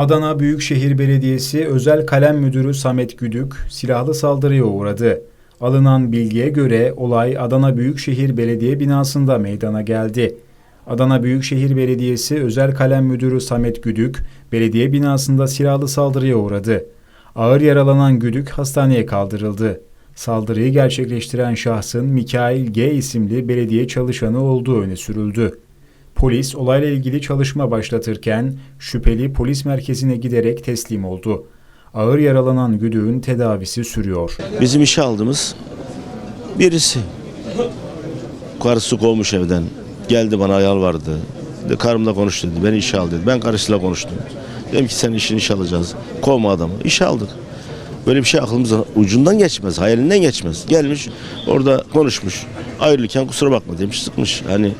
Adana Büyükşehir Belediyesi Özel Kalem Müdürü Samet Güdük silahlı saldırıya uğradı. Alınan bilgiye göre olay Adana Büyükşehir Belediye binasında meydana geldi. Adana Büyükşehir Belediyesi Özel Kalem Müdürü Samet Güdük, belediye binasında silahlı saldırıya uğradı. Ağır yaralanan Güdük hastaneye kaldırıldı. Saldırıyı gerçekleştiren şahsın Mikail G isimli belediye çalışanı olduğu öne sürüldü. Polis olayla ilgili çalışma başlatırken şüpheli polis merkezine giderek teslim oldu. Ağır yaralanan güdüğün tedavisi sürüyor. Bizim işe aldığımız birisi. Karısı kovmuş evden. Geldi bana yalvardı. De karımla konuş dedi. Beni işe al dedi. Ben karısıyla konuştum. Dedim ki sen işini işe alacağız. Kovma adamı. İşe aldık. Böyle bir şey aklımızdan ucundan geçmez. Hayalinden geçmez. Gelmiş orada konuşmuş. Ayrılırken kusura bakma demiş sıkmış. Hani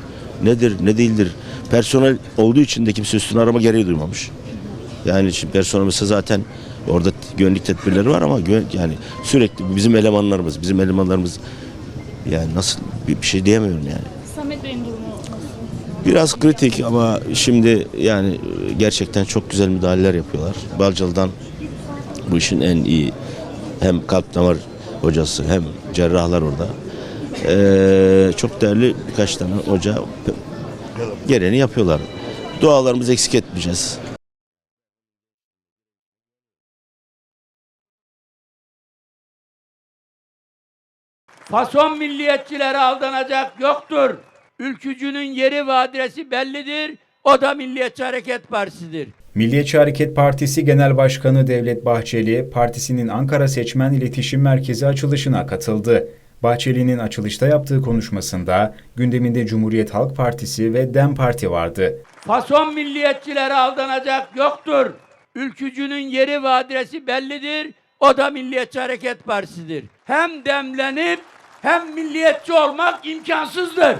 nedir ne değildir. Personel olduğu için de kimse üstüne arama gereği duymamış. Yani şimdi personelimiz zaten orada güvenlik tedbirleri var ama güven, yani sürekli bizim elemanlarımız, bizim elemanlarımız yani nasıl bir, bir şey diyemiyorum yani. Samet Bey'in durumu? Biraz kritik ama şimdi yani gerçekten çok güzel müdahaleler yapıyorlar. Balcalı'dan bu işin en iyi hem kalp damar hocası hem cerrahlar orada. Ee, çok değerli birkaç tane hoca gereğini yapıyorlar. Dualarımızı eksik etmeyeceğiz. Fason milliyetçilere aldanacak yoktur. Ülkücünün yeri ve adresi bellidir. O da Milliyetçi Hareket Partisi'dir. Milliyetçi Hareket Partisi Genel Başkanı Devlet Bahçeli, partisinin Ankara Seçmen İletişim Merkezi açılışına katıldı. Bahçeli'nin açılışta yaptığı konuşmasında gündeminde Cumhuriyet Halk Partisi ve DEM Parti vardı. Fason milliyetçilere aldanacak yoktur. Ülkücünün yeri ve adresi bellidir. O da Milliyetçi Hareket Partisi'dir. Hem demlenip hem milliyetçi olmak imkansızdır.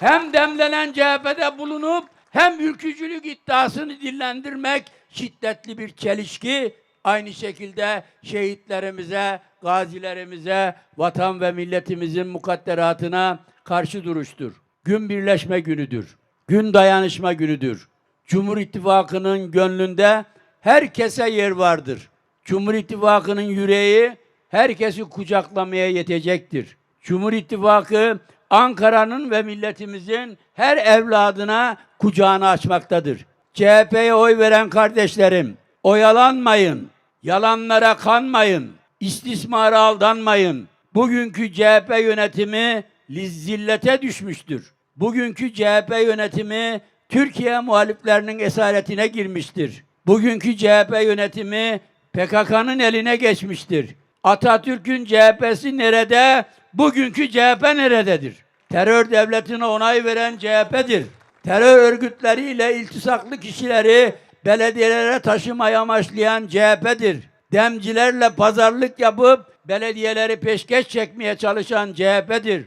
Hem demlenen CHP'de bulunup hem ülkücülük iddiasını dillendirmek şiddetli bir çelişki. Aynı şekilde şehitlerimize, gazilerimize, vatan ve milletimizin mukadderatına karşı duruştur. Gün birleşme günüdür. Gün dayanışma günüdür. Cumhur İttifakı'nın gönlünde herkese yer vardır. Cumhur İttifakı'nın yüreği herkesi kucaklamaya yetecektir. Cumhur İttifakı Ankara'nın ve milletimizin her evladına kucağını açmaktadır. CHP'ye oy veren kardeşlerim, oyalanmayın, yalanlara kanmayın, istismara aldanmayın. Bugünkü CHP yönetimi zillete düşmüştür. Bugünkü CHP yönetimi Türkiye muhaliflerinin esaretine girmiştir. Bugünkü CHP yönetimi PKK'nın eline geçmiştir. Atatürk'ün CHP'si nerede? Bugünkü CHP nerededir? Terör devletine onay veren CHP'dir. Terör örgütleriyle iltisaklı kişileri belediyelere taşımaya amaçlayan CHP'dir. Demcilerle pazarlık yapıp belediyeleri peşkeş çekmeye çalışan CHP'dir.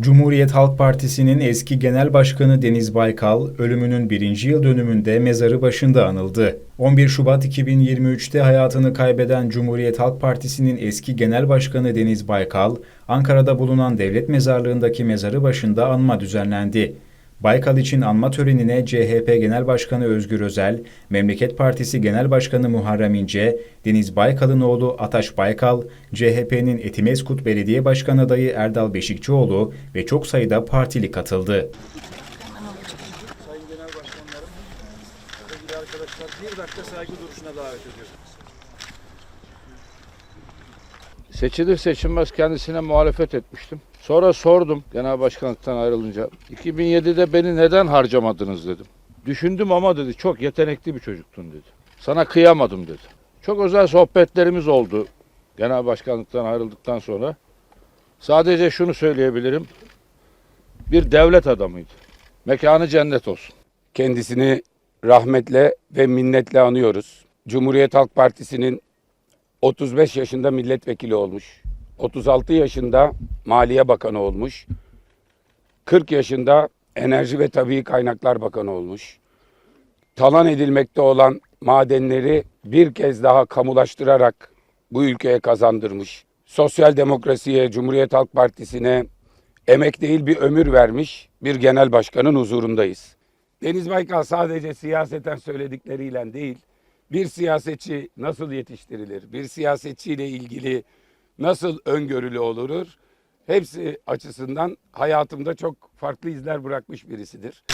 Cumhuriyet Halk Partisi'nin eski genel başkanı Deniz Baykal, ölümünün birinci yıl dönümünde mezarı başında anıldı. 11 Şubat 2023'te hayatını kaybeden Cumhuriyet Halk Partisi'nin eski genel başkanı Deniz Baykal, Ankara'da bulunan devlet mezarlığındaki mezarı başında anma düzenlendi. Baykal için anma törenine CHP Genel Başkanı Özgür Özel, Memleket Partisi Genel Başkanı Muharrem İnce, Deniz Baykal'ın oğlu Ataş Baykal, CHP'nin Etimeskut Belediye Başkanı adayı Erdal Beşikçioğlu ve çok sayıda partili katıldı. Sayın Genel Başkanlarım, sevgili arkadaşlar bir dakika saygı duruşuna davet ediyoruz. Seçilir seçilmez kendisine muhalefet etmiştim. Sonra sordum genel başkanlıktan ayrılınca. 2007'de beni neden harcamadınız dedim. Düşündüm ama dedi çok yetenekli bir çocuktun dedi. Sana kıyamadım dedi. Çok özel sohbetlerimiz oldu genel başkanlıktan ayrıldıktan sonra. Sadece şunu söyleyebilirim. Bir devlet adamıydı. Mekanı cennet olsun. Kendisini rahmetle ve minnetle anıyoruz. Cumhuriyet Halk Partisi'nin 35 yaşında milletvekili olmuş. 36 yaşında Maliye Bakanı olmuş. 40 yaşında Enerji ve Tabii Kaynaklar Bakanı olmuş. Talan edilmekte olan madenleri bir kez daha kamulaştırarak bu ülkeye kazandırmış. Sosyal demokrasiye, Cumhuriyet Halk Partisi'ne emek değil bir ömür vermiş bir genel başkanın huzurundayız. Deniz Baykal sadece siyaseten söyledikleriyle değil, bir siyasetçi nasıl yetiştirilir, bir siyasetçiyle ilgili nasıl öngörülü olur, hepsi açısından hayatımda çok farklı izler bırakmış birisidir.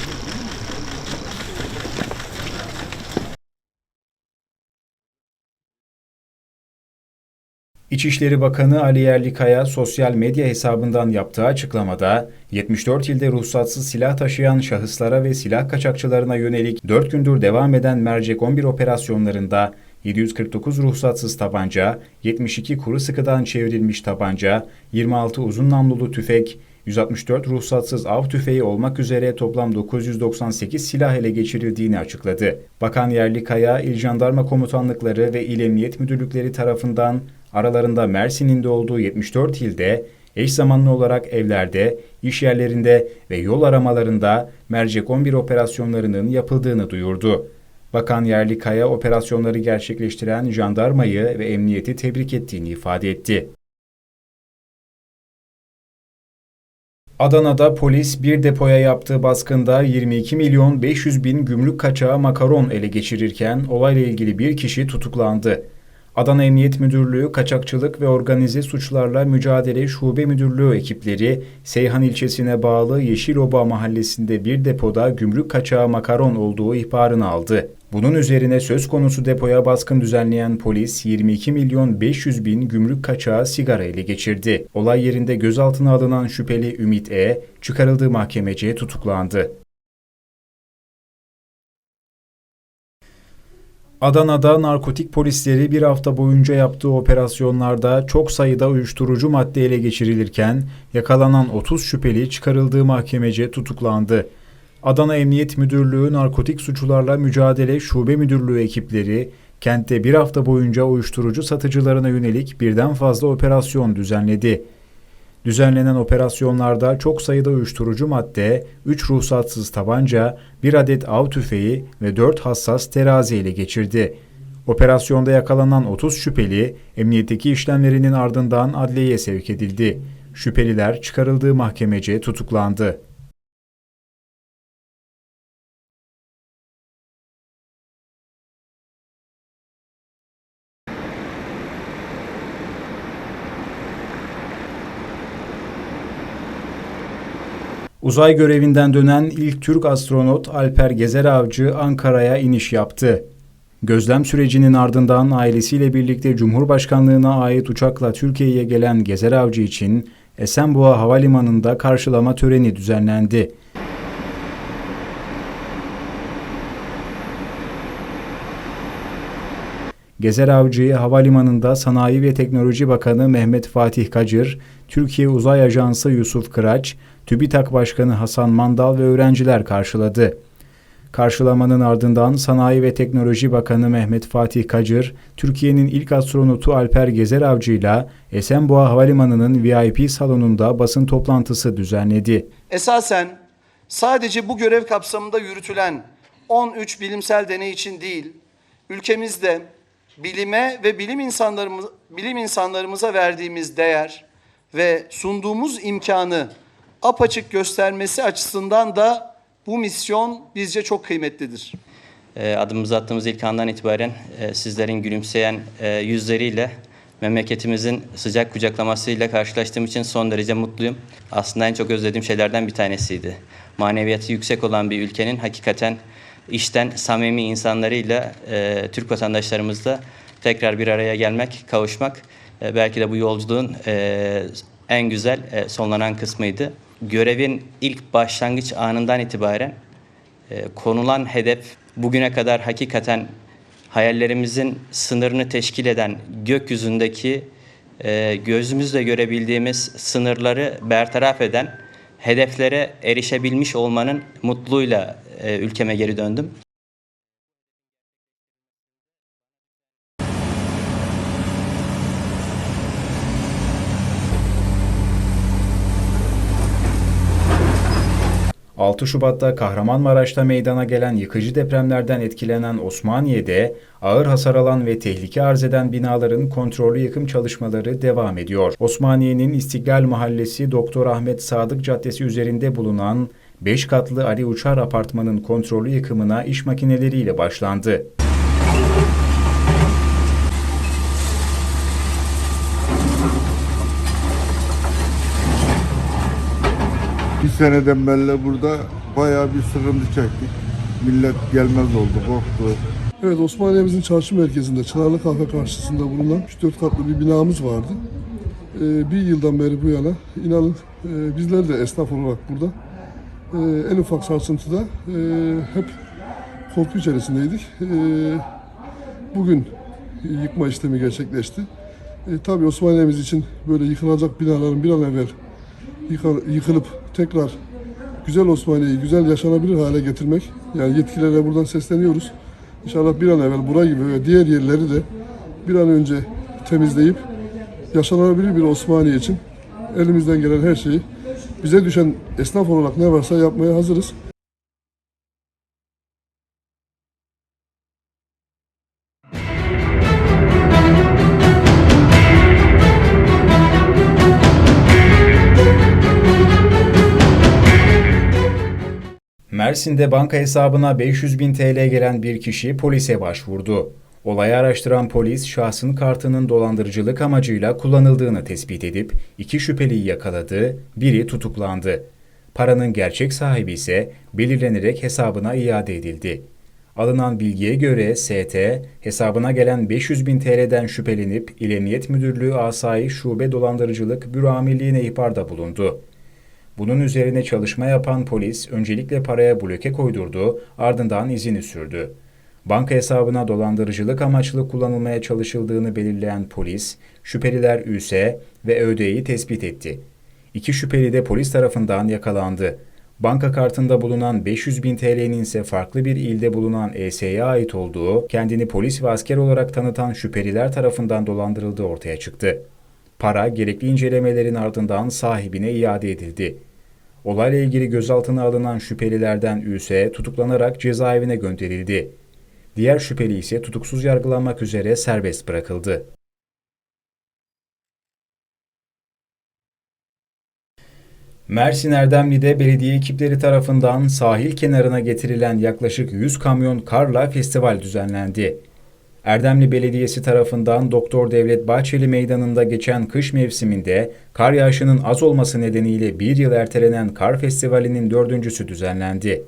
İçişleri Bakanı Ali Yerlikaya sosyal medya hesabından yaptığı açıklamada 74 ilde ruhsatsız silah taşıyan şahıslara ve silah kaçakçılarına yönelik 4 gündür devam eden Mercek 11 operasyonlarında 749 ruhsatsız tabanca, 72 kuru sıkıdan çevrilmiş tabanca, 26 uzun namlulu tüfek, 164 ruhsatsız av tüfeği olmak üzere toplam 998 silah ele geçirildiğini açıkladı. Bakan Yerlikaya, İl Jandarma Komutanlıkları ve İl Emniyet Müdürlükleri tarafından aralarında Mersin'in de olduğu 74 ilde eş zamanlı olarak evlerde, iş yerlerinde ve yol aramalarında Mercek 11 operasyonlarının yapıldığını duyurdu. Bakan Yerlikaya operasyonları gerçekleştiren jandarmayı ve emniyeti tebrik ettiğini ifade etti. Adana'da polis bir depoya yaptığı baskında 22 milyon 500 bin gümrük kaçağı makaron ele geçirirken olayla ilgili bir kişi tutuklandı. Adana Emniyet Müdürlüğü Kaçakçılık ve Organize Suçlarla Mücadele Şube Müdürlüğü ekipleri Seyhan ilçesine bağlı Yeşiloba mahallesinde bir depoda gümrük kaçağı makaron olduğu ihbarını aldı. Bunun üzerine söz konusu depoya baskın düzenleyen polis 22 milyon 500 bin gümrük kaçağı sigara ele geçirdi. Olay yerinde gözaltına alınan şüpheli Ümit E. çıkarıldığı mahkemece tutuklandı. Adana'da narkotik polisleri bir hafta boyunca yaptığı operasyonlarda çok sayıda uyuşturucu madde ele geçirilirken yakalanan 30 şüpheli çıkarıldığı mahkemece tutuklandı. Adana Emniyet Müdürlüğü Narkotik Suçlarla Mücadele Şube Müdürlüğü ekipleri kentte bir hafta boyunca uyuşturucu satıcılarına yönelik birden fazla operasyon düzenledi. Düzenlenen operasyonlarda çok sayıda uyuşturucu madde, 3 ruhsatsız tabanca, 1 adet av tüfeği ve 4 hassas terazi ele geçirdi. Operasyonda yakalanan 30 şüpheli, emniyetteki işlemlerinin ardından adliyeye sevk edildi. Şüpheliler çıkarıldığı mahkemece tutuklandı. Uzay görevinden dönen ilk Türk astronot Alper Gezer Avcı Ankara'ya iniş yaptı. Gözlem sürecinin ardından ailesiyle birlikte Cumhurbaşkanlığına ait uçakla Türkiye'ye gelen Gezer Avcı için Esenboğa Havalimanı'nda karşılama töreni düzenlendi. Gezer Avcı'yı havalimanında Sanayi ve Teknoloji Bakanı Mehmet Fatih Kacır, Türkiye Uzay Ajansı Yusuf Kıraç, TÜBİTAK Başkanı Hasan Mandal ve öğrenciler karşıladı. Karşılamanın ardından Sanayi ve Teknoloji Bakanı Mehmet Fatih Kacır, Türkiye'nin ilk astronotu Alper Gezer Avcı ile Esenboğa Havalimanı'nın VIP salonunda basın toplantısı düzenledi. Esasen sadece bu görev kapsamında yürütülen 13 bilimsel deney için değil, ülkemizde bilime ve bilim insanlarımız bilim insanlarımıza verdiğimiz değer ve sunduğumuz imkanı apaçık göstermesi açısından da bu misyon bizce çok kıymetlidir. E, Adımımızı attığımız ilk andan itibaren e, sizlerin gülümseyen e, yüzleriyle, memleketimizin sıcak kucaklamasıyla karşılaştığım için son derece mutluyum. Aslında en çok özlediğim şeylerden bir tanesiydi. Maneviyatı yüksek olan bir ülkenin hakikaten işten samimi insanlarıyla, e, Türk vatandaşlarımızla tekrar bir araya gelmek, kavuşmak e, belki de bu yolculuğun en güzel sonlanan kısmıydı. Görevin ilk başlangıç anından itibaren e, konulan hedef bugüne kadar hakikaten hayallerimizin sınırını teşkil eden gökyüzündeki e, gözümüzle görebildiğimiz sınırları bertaraf eden hedeflere erişebilmiş olmanın mutluluğuyla e, ülkeme geri döndüm. 6 Şubat'ta Kahramanmaraş'ta meydana gelen yıkıcı depremlerden etkilenen Osmaniye'de ağır hasar alan ve tehlike arz eden binaların kontrollü yıkım çalışmaları devam ediyor. Osmaniye'nin İstiklal Mahallesi Doktor Ahmet Sadık Caddesi üzerinde bulunan 5 katlı Ali Uçar apartmanın kontrollü yıkımına iş makineleriyle başlandı. Seneden beri burada bayağı bir sıkıntı çektik. Millet gelmez oldu, korktu. Evet Osmaniye'mizin çarşı merkezinde Çınarlı Kahve karşısında bulunan 3-4 katlı bir binamız vardı. Ee, bir yıldan beri bu yana inanın e, bizler de esnaf olarak burada e, en ufak sarsıntıda e, hep korku içerisindeydik. E, bugün yıkma işlemi gerçekleşti. E, tabii Osmaniye'miz için böyle yıkılacak binaların bir an evvel yıka- yıkılıp tekrar güzel Osmaniye'yi güzel yaşanabilir hale getirmek. Yani yetkililere buradan sesleniyoruz. İnşallah bir an evvel burayı gibi ve diğer yerleri de bir an önce temizleyip yaşanabilir bir Osmaniye için elimizden gelen her şeyi bize düşen esnaf olarak ne varsa yapmaya hazırız. Mersin'de banka hesabına 500 bin TL gelen bir kişi polise başvurdu. Olayı araştıran polis şahsın kartının dolandırıcılık amacıyla kullanıldığını tespit edip iki şüpheliyi yakaladı, biri tutuklandı. Paranın gerçek sahibi ise belirlenerek hesabına iade edildi. Alınan bilgiye göre ST, hesabına gelen 500 bin TL'den şüphelenip İl Müdürlüğü Asayi Şube Dolandırıcılık Büro Amirliği'ne ihbarda bulundu. Bunun üzerine çalışma yapan polis öncelikle paraya bloke koydurdu, ardından izini sürdü. Banka hesabına dolandırıcılık amaçlı kullanılmaya çalışıldığını belirleyen polis, şüpheliler ÜSE ve ÖD'yi tespit etti. İki şüpheli de polis tarafından yakalandı. Banka kartında bulunan 500 bin TL'nin ise farklı bir ilde bulunan ES'ye ait olduğu, kendini polis ve asker olarak tanıtan şüpheliler tarafından dolandırıldığı ortaya çıktı. Para gerekli incelemelerin ardından sahibine iade edildi. Olayla ilgili gözaltına alınan şüphelilerden ÜSE tutuklanarak cezaevine gönderildi. Diğer şüpheli ise tutuksuz yargılanmak üzere serbest bırakıldı. Mersin Erdemli'de belediye ekipleri tarafından sahil kenarına getirilen yaklaşık 100 kamyon karla festival düzenlendi. Erdemli Belediyesi tarafından Doktor Devlet Bahçeli Meydanı'nda geçen kış mevsiminde kar yağışının az olması nedeniyle bir yıl ertelenen kar festivalinin dördüncüsü düzenlendi.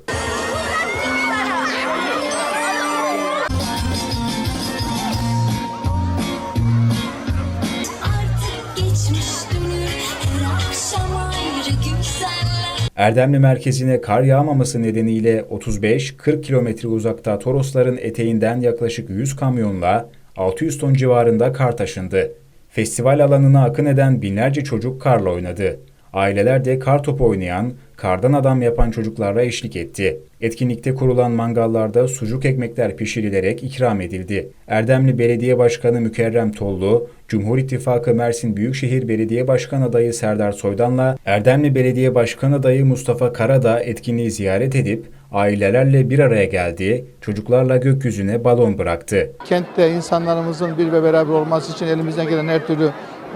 Erdemli merkezine kar yağmaması nedeniyle 35-40 kilometre uzakta Torosların eteğinden yaklaşık 100 kamyonla 600 ton civarında kar taşındı. Festival alanına akın eden binlerce çocuk karla oynadı. Aileler de kar topu oynayan, kardan adam yapan çocuklarla eşlik etti. Etkinlikte kurulan mangallarda sucuk ekmekler pişirilerek ikram edildi. Erdemli Belediye Başkanı Mükerrem Tollu, Cumhur İttifakı Mersin Büyükşehir Belediye Başkan adayı Serdar Soydan'la Erdemli Belediye Başkan adayı Mustafa Karadağ etkinliği ziyaret edip ailelerle bir araya geldi, çocuklarla gökyüzüne balon bıraktı. Kentte insanlarımızın bir ve beraber olması için elimizden gelen her türlü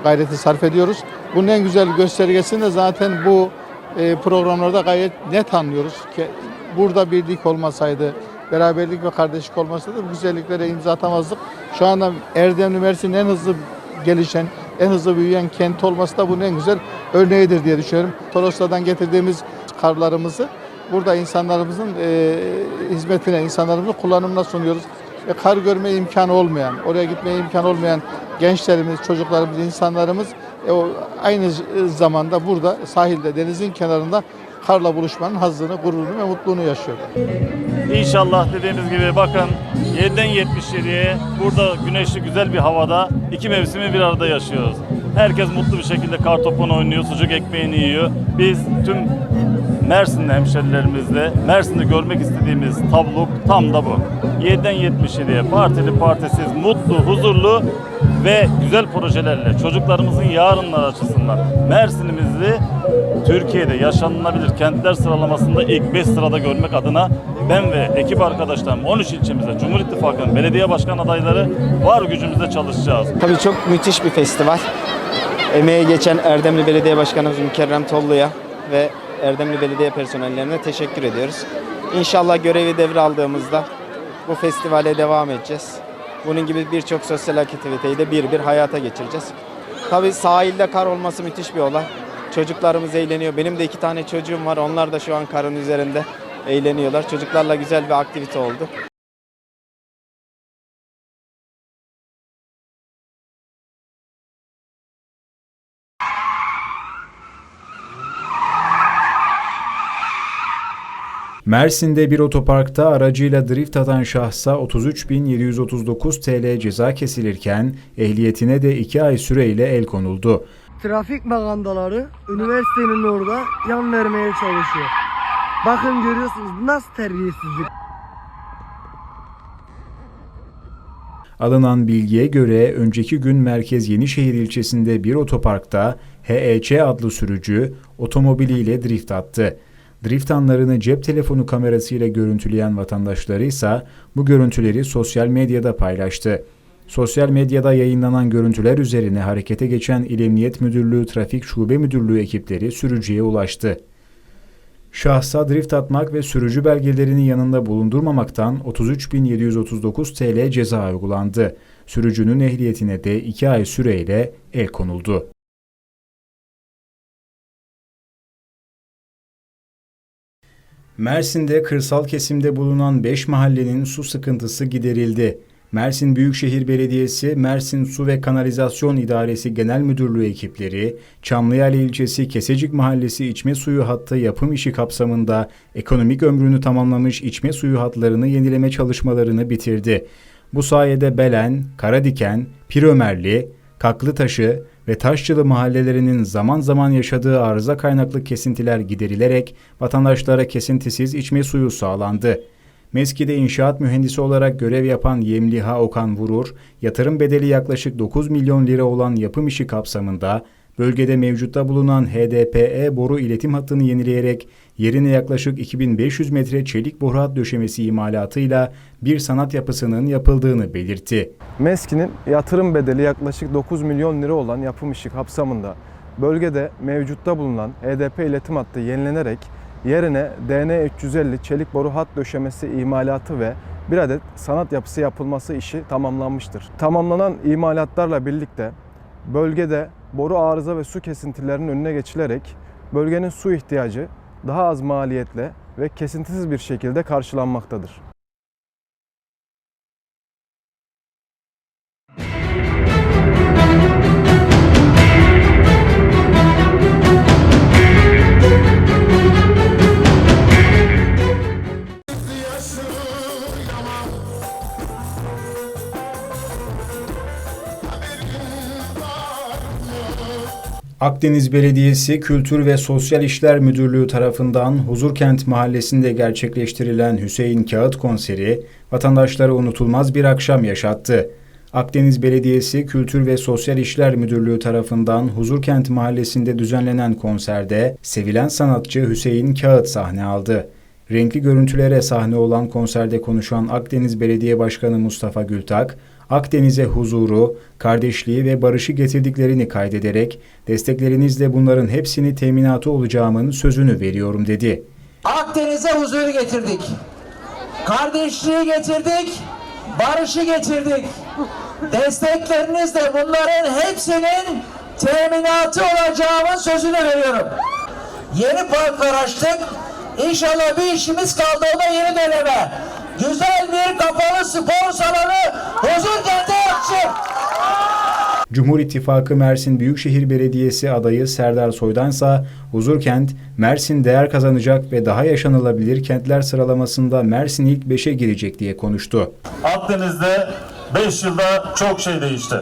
gayreti sarf ediyoruz. Bunun en güzel göstergesini de zaten bu e, programlarda gayet net anlıyoruz. Ki burada birlik olmasaydı, beraberlik ve kardeşlik olmasaydı bu güzelliklere imza atamazdık. Şu anda Erdemli Mersin'in en hızlı gelişen, en hızlı büyüyen kent olması da bunun en güzel örneğidir diye düşünüyorum. Toroslardan getirdiğimiz karlarımızı burada insanlarımızın e, hizmetine, insanlarımızın kullanımına sunuyoruz. Ve kar görme imkanı olmayan, oraya gitmeye imkanı olmayan gençlerimiz, çocuklarımız, insanlarımız e, o aynı zamanda burada sahilde, denizin kenarında karla buluşmanın hazzını, gururunu ve mutluluğunu yaşıyorlar. İnşallah dediğimiz gibi bakın 7'den 77'ye burada güneşli güzel bir havada iki mevsimi bir arada yaşıyoruz. Herkes mutlu bir şekilde kar topunu oynuyor, sucuk ekmeğini yiyor. Biz tüm Mersinli hemşerilerimizle Mersin'de görmek istediğimiz tablo tam da bu. 7'den 77'ye partili partisiz, mutlu, huzurlu ve güzel projelerle çocuklarımızın yarınlar açısından Mersin'imizi Türkiye'de yaşanılabilir kentler sıralamasında ilk 5 sırada görmek adına ben ve ekip arkadaşlarım 13 ilçemizde Cumhur İttifakı'nın belediye başkan adayları var gücümüzle çalışacağız. Tabii çok müthiş bir festival. Emeği geçen Erdemli Belediye Başkanımız Mükerrem Tollu'ya ve Erdemli Belediye personellerine teşekkür ediyoruz. İnşallah görevi devraldığımızda bu festivale devam edeceğiz. Bunun gibi birçok sosyal aktiviteyi de bir bir hayata geçireceğiz. Tabii sahilde kar olması müthiş bir olay. Çocuklarımız eğleniyor. Benim de iki tane çocuğum var. Onlar da şu an karın üzerinde eğleniyorlar. Çocuklarla güzel bir aktivite oldu. Mersin'de bir otoparkta aracıyla drift atan şahsa 33.739 TL ceza kesilirken ehliyetine de 2 ay süreyle el konuldu. Trafik magandaları üniversitenin orada yan vermeye çalışıyor. Bakın görüyorsunuz nasıl terbiyesizlik. Alınan bilgiye göre önceki gün Merkez Yenişehir ilçesinde bir otoparkta HEC adlı sürücü otomobiliyle drift attı. Drift anlarını cep telefonu kamerasıyla görüntüleyen vatandaşları ise bu görüntüleri sosyal medyada paylaştı. Sosyal medyada yayınlanan görüntüler üzerine harekete geçen İl Emniyet Müdürlüğü Trafik Şube Müdürlüğü ekipleri sürücüye ulaştı. Şahsa drift atmak ve sürücü belgelerini yanında bulundurmamaktan 33.739 TL ceza uygulandı. Sürücünün ehliyetine de 2 ay süreyle el konuldu. Mersin'de kırsal kesimde bulunan 5 mahallenin su sıkıntısı giderildi. Mersin Büyükşehir Belediyesi, Mersin Su ve Kanalizasyon İdaresi Genel Müdürlüğü ekipleri, Çamlıyeli ilçesi Kesecik Mahallesi içme suyu hattı yapım işi kapsamında ekonomik ömrünü tamamlamış içme suyu hatlarını yenileme çalışmalarını bitirdi. Bu sayede Belen, Karadiken, Pirömerli, Kaklıtaşı ve Taşçılı mahallelerinin zaman zaman yaşadığı arıza kaynaklı kesintiler giderilerek vatandaşlara kesintisiz içme suyu sağlandı. MESKİ'de inşaat mühendisi olarak görev yapan Yemliha Okan Vurur, yatırım bedeli yaklaşık 9 milyon lira olan yapım işi kapsamında bölgede mevcutta bulunan HDPE boru iletim hattını yenileyerek yerine yaklaşık 2500 metre çelik boru hat döşemesi imalatıyla bir sanat yapısının yapıldığını belirtti. MESKİ'nin yatırım bedeli yaklaşık 9 milyon lira olan yapım işi kapsamında bölgede mevcutta bulunan HDP iletim hattı yenilenerek yerine DN 350 çelik boru hat döşemesi imalatı ve bir adet sanat yapısı yapılması işi tamamlanmıştır. Tamamlanan imalatlarla birlikte bölgede boru arıza ve su kesintilerinin önüne geçilerek bölgenin su ihtiyacı daha az maliyetle ve kesintisiz bir şekilde karşılanmaktadır. Akdeniz Belediyesi Kültür ve Sosyal İşler Müdürlüğü tarafından Huzurkent Mahallesi'nde gerçekleştirilen Hüseyin Kağıt konseri vatandaşlara unutulmaz bir akşam yaşattı. Akdeniz Belediyesi Kültür ve Sosyal İşler Müdürlüğü tarafından Huzurkent Mahallesi'nde düzenlenen konserde sevilen sanatçı Hüseyin Kağıt sahne aldı. Renkli görüntülere sahne olan konserde konuşan Akdeniz Belediye Başkanı Mustafa Gültak, Akdeniz'e huzuru, kardeşliği ve barışı getirdiklerini kaydederek desteklerinizle bunların hepsini teminatı olacağımın sözünü veriyorum dedi. Akdeniz'e huzuru getirdik. Kardeşliği getirdik. Barışı getirdik. Desteklerinizle bunların hepsinin teminatı olacağımın sözünü veriyorum. Yeni parklar açtık. İnşallah bir işimiz kaldı o da yeni deneme. Güzel bir kapalı spor salonu Huzurkent'e yapacak. Cumhur İttifakı Mersin Büyükşehir Belediyesi adayı Serdar Soydansa Huzurkent, Mersin değer kazanacak ve daha yaşanılabilir kentler sıralamasında Mersin ilk 5'e girecek diye konuştu. Akdeniz'de 5 yılda çok şey değişti.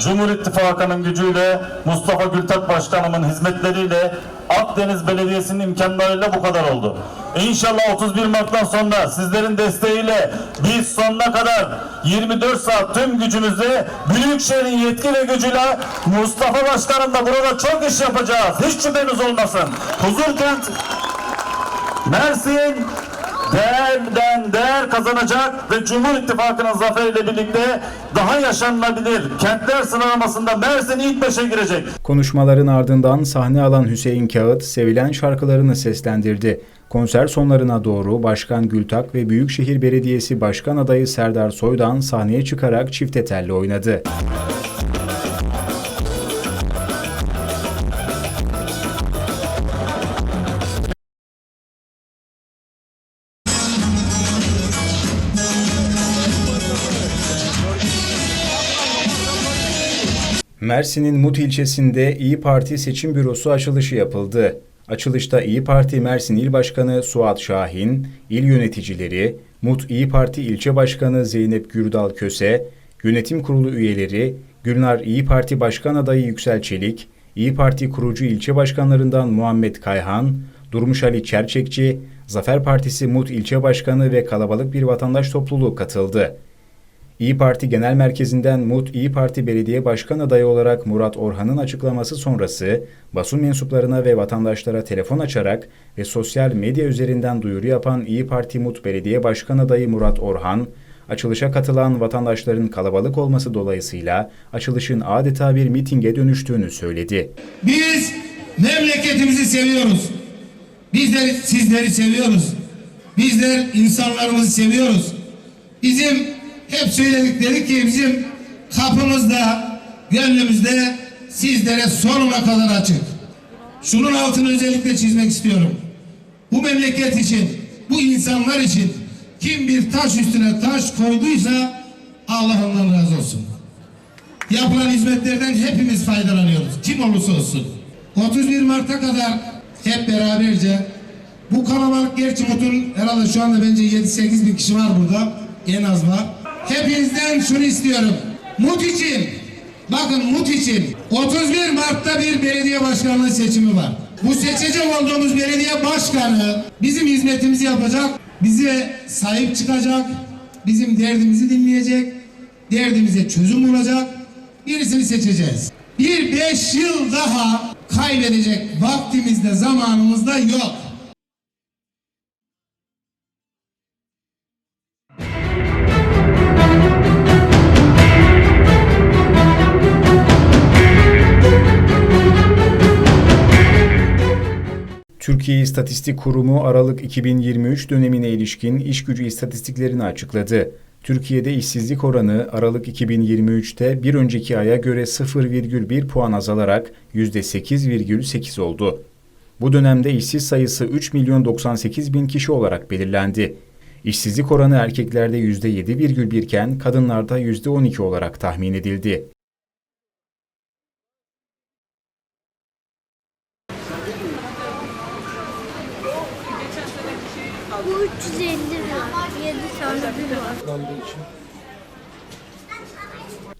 Cumhur İttifakı'nın gücüyle, Mustafa Gültak Başkanımın hizmetleriyle, Akdeniz Belediyesi'nin imkanlarıyla bu kadar oldu. İnşallah 31 Mart'tan sonra sizlerin desteğiyle biz sonuna kadar 24 saat tüm gücümüzle Büyükşehir'in yetki ve gücüyle Mustafa Başkanımla burada çok iş yapacağız. Hiç şüpheniz olmasın. Huzurkent Mersin kazanacak ve Cumhur İttifakı'nın zaferiyle birlikte daha yaşanılabilir kentler sıralamasında Mersin ilk beşe girecek. Konuşmaların ardından sahne alan Hüseyin Kağıt sevilen şarkılarını seslendirdi. Konser sonlarına doğru Başkan Gültak ve Büyükşehir Belediyesi Başkan adayı Serdar Soydan sahneye çıkarak çifte telli oynadı. Mersin'in Mut ilçesinde İyi Parti seçim bürosu açılışı yapıldı. Açılışta İyi Parti Mersin İl Başkanı Suat Şahin, il yöneticileri, Mut İyi Parti İlçe Başkanı Zeynep Gürdal Köse, yönetim kurulu üyeleri, Gülnar İyi Parti Başkan Adayı Yüksel Çelik, İyi Parti kurucu ilçe başkanlarından Muhammed Kayhan, Durmuş Ali Çerçekçi, Zafer Partisi Mut İlçe Başkanı ve kalabalık bir vatandaş topluluğu katıldı. İyi Parti Genel Merkezi'nden MUT İyi Parti Belediye Başkan adayı olarak Murat Orhan'ın açıklaması sonrası basın mensuplarına ve vatandaşlara telefon açarak ve sosyal medya üzerinden duyuru yapan İyi Parti MUT Belediye Başkan adayı Murat Orhan, açılışa katılan vatandaşların kalabalık olması dolayısıyla açılışın adeta bir mitinge dönüştüğünü söyledi. Biz memleketimizi seviyoruz. Bizler sizleri seviyoruz. Bizler insanlarımızı seviyoruz. Bizim hep söyledikleri ki bizim kapımızda, gönlümüzde sizlere sonuna kadar açık. Şunun altını özellikle çizmek istiyorum. Bu memleket için, bu insanlar için kim bir taş üstüne taş koyduysa Allah ondan razı olsun. Yapılan hizmetlerden hepimiz faydalanıyoruz. Kim olursa olsun. 31 Mart'a kadar hep beraberce bu kalabalık gerçi Mut'un herhalde şu anda bence 7-8 bin kişi var burada. En az var. Hepinizden şunu istiyorum. Mut için bakın Mut için 31 Mart'ta bir belediye başkanlığı seçimi var. Bu seçecek olduğumuz belediye başkanı bizim hizmetimizi yapacak, bize sahip çıkacak, bizim derdimizi dinleyecek, derdimize çözüm bulacak, birisini seçeceğiz. Bir beş yıl daha kaybedecek vaktimizde, zamanımızda yok. Türkiye İstatistik Kurumu Aralık 2023 dönemine ilişkin iş gücü istatistiklerini açıkladı. Türkiye'de işsizlik oranı Aralık 2023'te bir önceki aya göre 0,1 puan azalarak %8,8 oldu. Bu dönemde işsiz sayısı 3 milyon 98 bin kişi olarak belirlendi. İşsizlik oranı erkeklerde %7,1 iken kadınlarda %12 olarak tahmin edildi. Bu 350 lira. 7 tane bir var.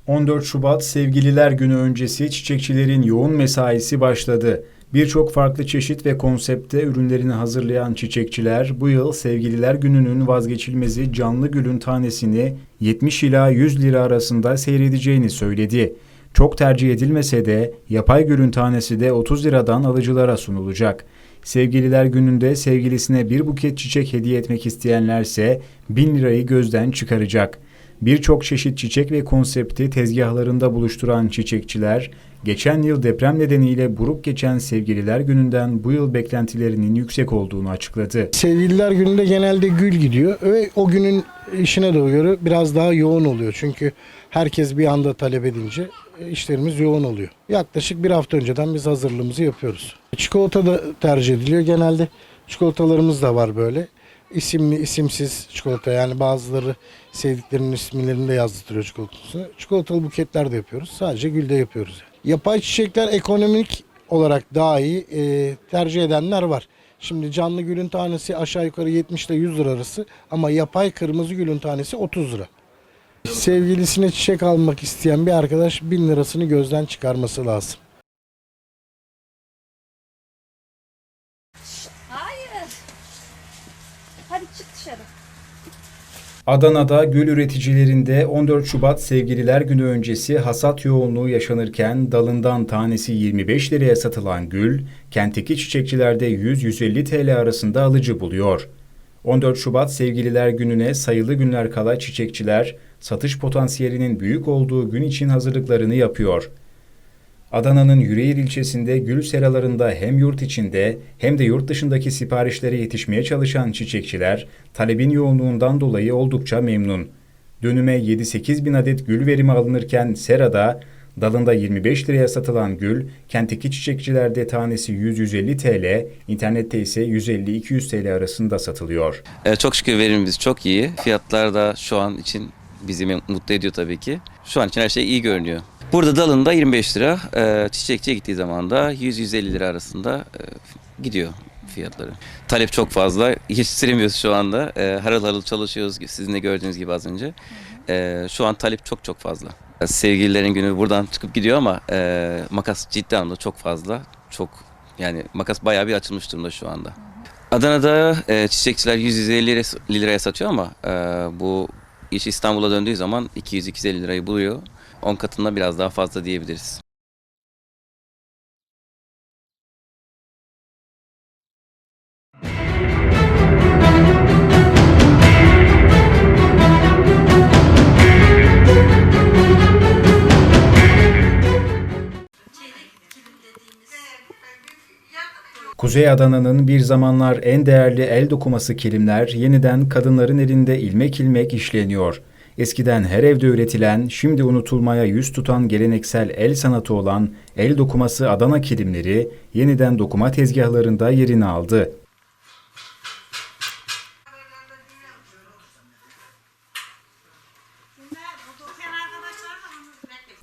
14 Şubat Sevgililer Günü öncesi çiçekçilerin yoğun mesaisi başladı. Birçok farklı çeşit ve konsepte ürünlerini hazırlayan çiçekçiler bu yıl Sevgililer Günü'nün vazgeçilmezi canlı gülün tanesini 70 ila 100 lira arasında seyredeceğini söyledi. Çok tercih edilmese de yapay gülün tanesi de 30 liradan alıcılara sunulacak. Sevgililer gününde sevgilisine bir buket çiçek hediye etmek isteyenlerse 1000 lirayı gözden çıkaracak. Birçok çeşit çiçek ve konsepti tezgahlarında buluşturan çiçekçiler, geçen yıl deprem nedeniyle buruk geçen Sevgililer Günü'nden bu yıl beklentilerinin yüksek olduğunu açıkladı. Sevgililer gününde genelde gül gidiyor ve o günün işine doğru biraz daha yoğun oluyor. Çünkü herkes bir anda talep edince e, işlerimiz yoğun oluyor. Yaklaşık bir hafta önceden biz hazırlığımızı yapıyoruz. Çikolata da tercih ediliyor. Genelde çikolatalarımız da var böyle. İsimli, isimsiz çikolata yani bazıları sevdiklerinin isimlerini de yazdırıyor çikolatasını. Çikolatalı buketler de yapıyoruz. Sadece gülde yapıyoruz. Yapay çiçekler ekonomik olarak daha iyi e, tercih edenler var. Şimdi canlı gülün tanesi aşağı yukarı 70 ile 100 lira arası ama yapay kırmızı gülün tanesi 30 lira. Sevgilisine çiçek almak isteyen bir arkadaş 1000 lirasını gözden çıkarması lazım. Adana'da gül üreticilerinde 14 Şubat Sevgililer Günü öncesi hasat yoğunluğu yaşanırken dalından tanesi 25 liraya satılan gül, kentteki çiçekçilerde 100-150 TL arasında alıcı buluyor. 14 Şubat Sevgililer Günü'ne sayılı günler kala çiçekçiler satış potansiyelinin büyük olduğu gün için hazırlıklarını yapıyor. Adana'nın Yüreğir ilçesinde gül seralarında hem yurt içinde hem de yurt dışındaki siparişlere yetişmeye çalışan çiçekçiler talebin yoğunluğundan dolayı oldukça memnun. Dönüme 7-8 bin adet gül verimi alınırken serada dalında 25 liraya satılan gül kentteki çiçekçilerde tanesi 100-150 TL, internette ise 150-200 TL arasında satılıyor. Ee, çok şükür verimimiz çok iyi. Fiyatlar da şu an için bizi mutlu ediyor tabii ki. Şu an için her şey iyi görünüyor. Burada dalında 25 lira, e, çiçekçiye gittiği zaman da 100-150 lira arasında e, gidiyor fiyatları. Talep çok fazla, yetiştiremiyoruz şu anda. E, harıl harıl çalışıyoruz sizin de gördüğünüz gibi az önce. E, şu an talep çok çok fazla. Sevgililerin günü buradan çıkıp gidiyor ama e, makas ciddi anlamda çok fazla. Çok yani makas bayağı bir açılmış durumda şu anda. Adana'da e, çiçekçiler 150 liraya, liraya satıyor ama e, bu iş İstanbul'a döndüğü zaman 200-250 lirayı buluyor. 10 katında biraz daha fazla diyebiliriz. Kuzey Adana'nın bir zamanlar en değerli el dokuması kilimler yeniden kadınların elinde ilmek ilmek işleniyor. Eskiden her evde üretilen, şimdi unutulmaya yüz tutan geleneksel el sanatı olan el dokuması Adana kilimleri yeniden dokuma tezgahlarında yerini aldı.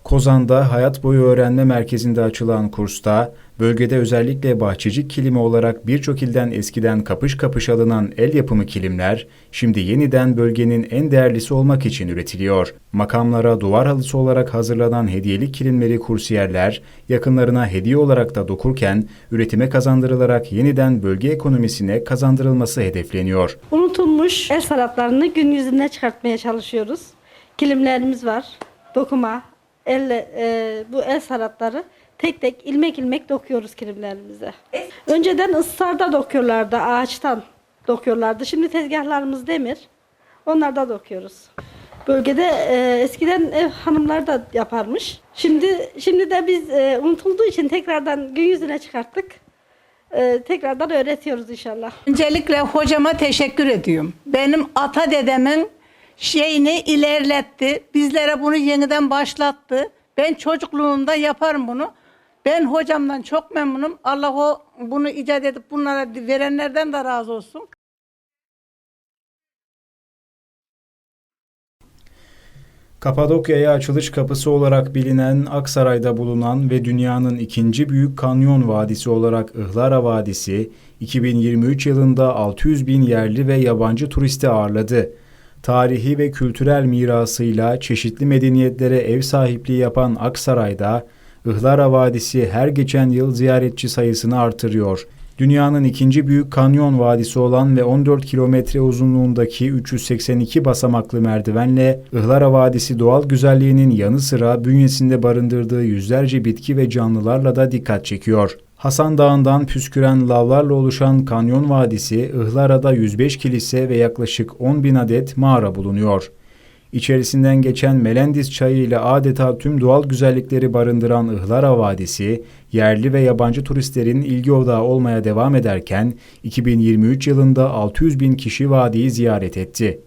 Kozan'da Hayat Boyu Öğrenme Merkezi'nde açılan kursta, bölgede özellikle bahçecik kilimi olarak birçok ilden eskiden kapış kapış alınan el yapımı kilimler, şimdi yeniden bölgenin en değerlisi olmak için üretiliyor. Makamlara duvar halısı olarak hazırlanan hediyelik kilimleri kursiyerler, yakınlarına hediye olarak da dokurken, üretime kazandırılarak yeniden bölge ekonomisine kazandırılması hedefleniyor. Unutulmuş el sanatlarını gün yüzüne çıkartmaya çalışıyoruz. Kilimlerimiz var, dokuma, elle e, bu el sanatları tek tek ilmek ilmek dokuyoruz kilimlerimize. Önceden ısrarda dokuyorlardı, ağaçtan dokuyorlardı. Şimdi tezgahlarımız demir, onlarda dokuyoruz. Bölgede e, eskiden ev hanımlar da yaparmış. Şimdi şimdi de biz e, unutulduğu için tekrardan gün yüzüne çıkarttık. E, tekrardan öğretiyoruz inşallah. Öncelikle hocama teşekkür ediyorum. Benim ata dedemin şeyini ilerletti. Bizlere bunu yeniden başlattı. Ben çocukluğumda yaparım bunu. Ben hocamdan çok memnunum. Allah o bunu icat edip bunlara verenlerden de razı olsun. Kapadokya'ya açılış kapısı olarak bilinen Aksaray'da bulunan ve dünyanın ikinci büyük kanyon vadisi olarak Ihlara Vadisi, 2023 yılında 600 bin yerli ve yabancı turisti ağırladı. Tarihi ve kültürel mirasıyla çeşitli medeniyetlere ev sahipliği yapan Aksaray'da, Ihlara Vadisi her geçen yıl ziyaretçi sayısını artırıyor. Dünyanın ikinci büyük kanyon vadisi olan ve 14 kilometre uzunluğundaki 382 basamaklı merdivenle Ihlara Vadisi doğal güzelliğinin yanı sıra bünyesinde barındırdığı yüzlerce bitki ve canlılarla da dikkat çekiyor. Hasan Dağı'ndan püsküren lavlarla oluşan Kanyon Vadisi, Ihlara'da 105 kilise ve yaklaşık 10 bin adet mağara bulunuyor. İçerisinden geçen Melendis çayı ile adeta tüm doğal güzellikleri barındıran Ihlara Vadisi, yerli ve yabancı turistlerin ilgi odağı olmaya devam ederken 2023 yılında 600 bin kişi vadiyi ziyaret etti.